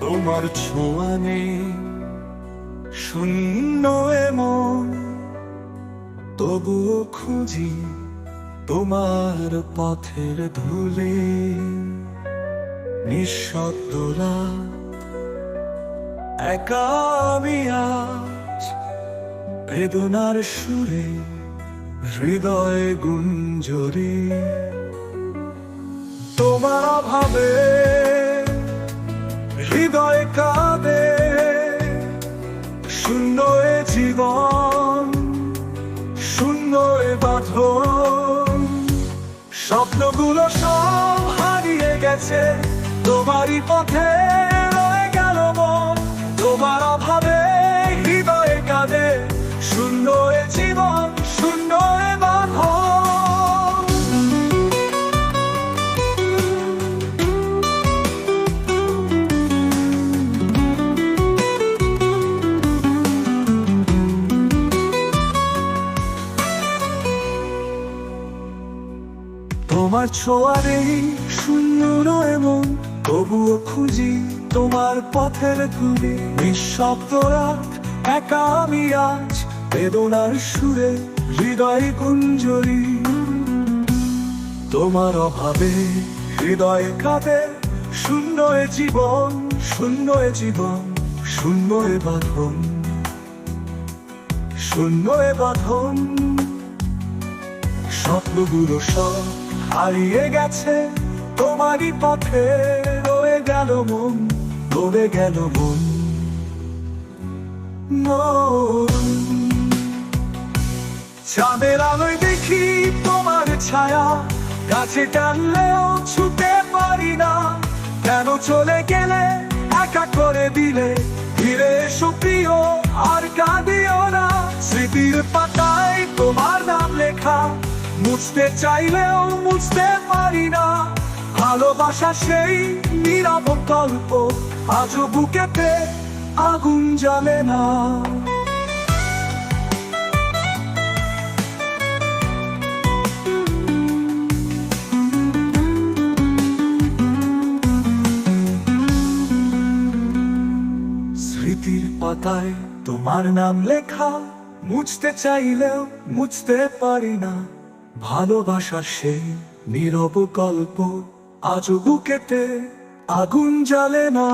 তোমার ছোঁয়া নেই শূন্য এমন, তবুও খুঁজি তোমার পথের ধুলে। নিঃশব্দ রাত, একা আমি আজ বেদনার সুরে হৃদয় গুঞ্জরে। তোমার অভাবে হৃদয় কাঁদে শূন্য এ জীবন শূন্য এ বাঁধন। স্বপ্নগুলো সব হারিয়ে গেছে তোমারই পথে। তোমার ছোঁয়া নেই শূন্য নয় মন, তবুও খুঁজি তোমার পথের ধুলি। নিঃশব্দ রাত, একা আমি আজ, বেদনার সুরে হৃদয় কুঞ্জরি তোমার অভাবে হৃদয় কাঁদে শূন্য জীবন শূন্য জীবন শূন্য বাঁধন শূন্য বাঁধন। স্বপ্নগুলো সব হারিয়ে গেছে তোমারই পথে, রয়ে গেল মন রয়ে গেল মন। চাঁদের আলোয় দেখি তোমার ছায়া, কাছে টানলেও ছুটে পারি না। কেন চলে গেলে একা করে দিলে? ফিরে এসো প্রিয়, আর কাঁদিও না। স্মৃতির পাতায় তোমার নাম লেখা। মুছতে চাইলেও মুছতে পারি না। ভালোবাসা সেই নীরব গল্প, আজও বুকেতে আগুন জ্বলে না। স্মৃতির পাতায় তোমার নাম লেখা, মুছতে চাইলেও মুছতে পারি না। ভালোবাসার সেই নীরব গল্প আজও বুকেতে আগুন জ্বালে না।